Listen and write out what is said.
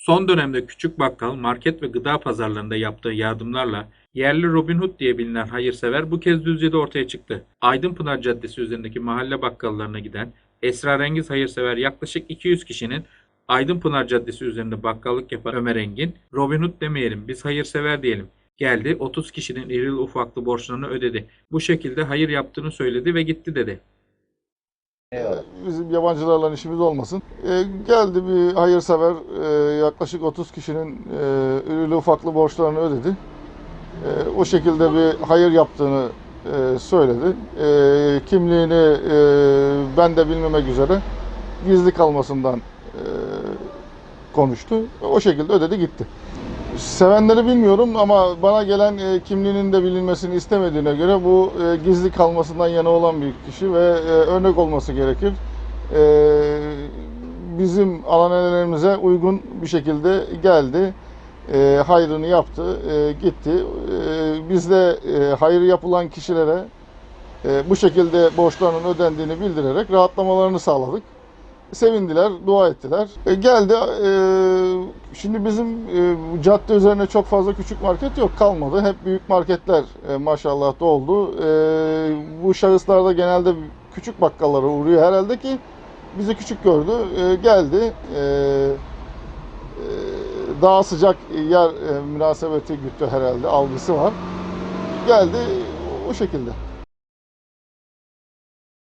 Son dönemde küçük bakkal, market ve gıda pazarlarında yaptığı yardımlarla yerli Robin Hood diye bilinen hayırsever bu kez Düzce'de ortaya çıktı. Aydınpınar Caddesi üzerindeki mahalle bakkallarına giden esrarengiz hayırsever yaklaşık 200 kişinin Aydınpınar Caddesi üzerinde bakkallık yapan Ömer Engin, Robin Hood demeyelim biz hayırsever diyelim. Geldi 30 kişinin irili ufaklı borçlarını ödedi. Bu şekilde hayır yaptığını söyledi ve gitti dedi. Eyvallah. Bizim yabancılarla işimiz olmasın. E, geldi bir hayırsever e, yaklaşık 30 kişinin e, ürülü ufaklı borçlarını ödedi. E, o şekilde bir hayır yaptığını e, söyledi. E, kimliğini e, ben de bilmemek üzere gizli kalmasından e, konuştu. O şekilde ödedi gitti. Sevenleri bilmiyorum ama bana gelen e, kimliğinin de bilinmesini istemediğine göre bu e, gizli kalmasından yana olan bir kişi ve e, örnek olması gerekir. E, bizim ananelerimize uygun bir şekilde geldi. E, hayrını yaptı, e, gitti. E, biz de e, hayır yapılan kişilere e, bu şekilde borçlarının ödendiğini bildirerek rahatlamalarını sağladık sevindiler, dua ettiler. E, geldi, e, şimdi bizim e, cadde üzerine çok fazla küçük market yok, kalmadı. Hep büyük marketler e, maşallah doldu. E, bu şahıslar da genelde küçük bakkallara uğruyor herhalde ki bizi küçük gördü, e, geldi. E, e, daha sıcak yer e, münasebeti güttü herhalde, algısı var. Geldi o şekilde.